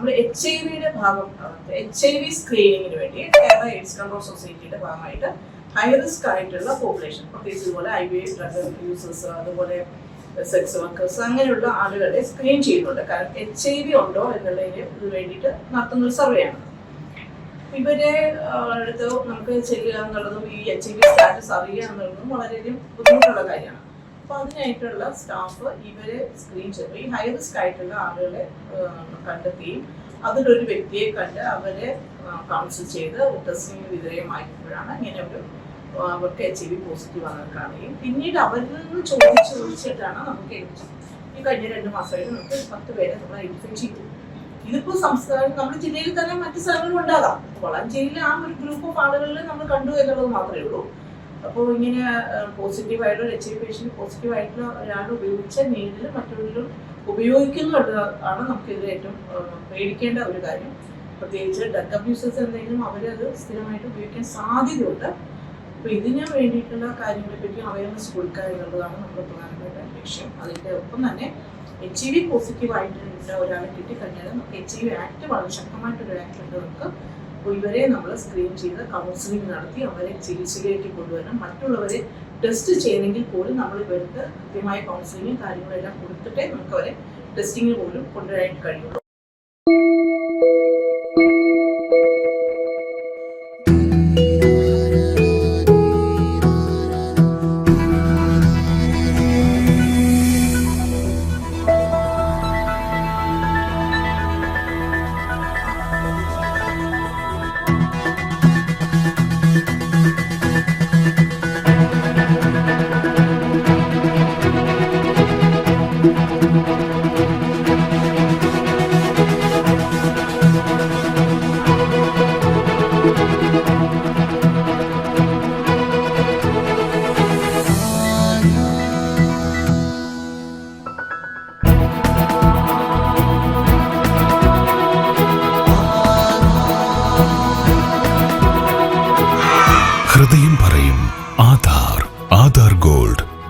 നമ്മൾ H I വിയുടെ ഭാഗം എച്ച് ഐ വി സ്ക്രീനിങ്ങിന് വേണ്ടി കേരള എയ്ഡ്സ് കൺട്രോൾ സൊസൈറ്റിയുടെ ഭാഗമായിട്ട് ഹൈ റിസ്ക് ആയിട്ടുള്ള പോപ്പുലേഷൻ പ്രത്യേകിച്ച് ഇതുപോലെ ഐ വി ഡ്രഗ് യൂസേഴ്സ് അതുപോലെ സെക്സ് വർക്കേഴ്സ് അങ്ങനെയുള്ള ആളുകളെ സ്ക്രീൻ ചെയ്യുന്നുണ്ട്. കാരണം എച്ച് ഐ വി ഉണ്ടോ എന്നുള്ളതിന് വേണ്ടിയിട്ട് നടത്തുന്ന ഒരു സർവേ ആണ്. ഇവരെ അടുത്ത് നമുക്ക് ചെല്ലുക എന്നുള്ളതും ഈ എച്ച് ഐ വി സ്റ്റാറ്റസ് അറിയുക എന്നുള്ളതും വളരെയധികം ബുദ്ധിമുട്ടുള്ള കാര്യമാണ്. അപ്പൊ അതിനായിട്ടുള്ള സ്റ്റാഫ് ഇവരെ സ്ക്രീൻ ചെയ്തു. ഈ ഹൈ റിസ്ക് ആയിട്ടുള്ള ആളുകളെ കണ്ടെത്തുകയും അതിലൊരു വ്യക്തിയെ കണ്ട് അവരെ കൗൺസിൽ ചെയ്ത് ടെസ്റ്റിന് വിധേയമാക്കുമ്പോഴാണ് ഇങ്ങനെ ഒരു അവർക്ക് എച്ച് വി പോസിറ്റീവ് ആണെന്ന് കാണുകയും പിന്നീട് അവരിൽ നിന്ന് ചോദിച്ച് ചോദിച്ചിട്ടാണ് നമുക്ക് ഈ കഴിഞ്ഞ രണ്ട് മാസമായിട്ട് നമുക്ക് പത്ത് പേരെ നമ്മൾ ഐഡന്റിഫൈ ചെയ്തു. ഇതിപ്പോ സംസ്ഥാനം നമ്മുടെ ജില്ലയിൽ തന്നെ മറ്റു സ്ഥലങ്ങളും ഉണ്ടാകാം. വളാഞ്ചേരിയിൽ ആ ഒരു ഗ്രൂപ്പ് ഓഫ് ആളുകളിൽ നമ്മൾ കണ്ടു എന്നുള്ളത് മാത്രമേ ഉള്ളൂ. അപ്പോൾ ഇങ്ങനെ പോസിറ്റീവ് ആയിട്ടുള്ള എച്ച് ഐ പേഷ്യന്റ് പോസിറ്റീവായിട്ടുള്ള ഒരാൾ ഉപയോഗിച്ച നീഡിൽ മറ്റുള്ളവരും ഉപയോഗിക്കുന്നു ആണ് നമുക്കിതിൽ ഏറ്റവും പേടിക്കേണ്ട ഒരു കാര്യം. പ്രത്യേകിച്ച് ഡ്രഗ് അബ്യൂസേഴ്സ് എന്തെങ്കിലും അവരത് സ്ഥിരമായിട്ട് ഉപയോഗിക്കാൻ സാധ്യതയുണ്ട്. അപ്പോൾ ഇതിന് വേണ്ടിയിട്ടുള്ള കാര്യങ്ങളെ പറ്റി അവയർനെസ് കൊടുക്കുക എന്നുള്ളതാണ് നമ്മുടെ പ്രധാനപ്പെട്ട ലക്ഷ്യം. അതിന്റെ ഒപ്പം തന്നെ എച്ച് ഐ വി പോസിറ്റീവ് ആയിട്ടുള്ള ഒരാളെ കിട്ടിക്കഴിഞ്ഞാൽ നമുക്ക് എച്ച് ഐ വി ആക്ട് വളരെ ശക്തമായിട്ടൊരു ആക്ട് ഉണ്ട്. നമുക്ക് ഇവരെ നമ്മൾ സ്ക്രീൻ ചെയ്ത് കൗൺസിലിംഗ് നടത്തി അവരെ ചികിത്സയിലേക്ക് കൊണ്ടുവരണം. മറ്റുള്ളവരെ ടെസ്റ്റ് ചെയ്യണമെങ്കിൽ പോലും നമ്മൾ ഇവർക്ക് കൃത്യമായ കൗൺസിലിങ്ങും കാര്യങ്ങളെല്ലാം കൊടുത്തിട്ടേ നമുക്ക് അവരെ ടെസ്റ്റിങ്ങിന് പോലും കൊണ്ടുവരാൻ കഴിയുള്ളൂ.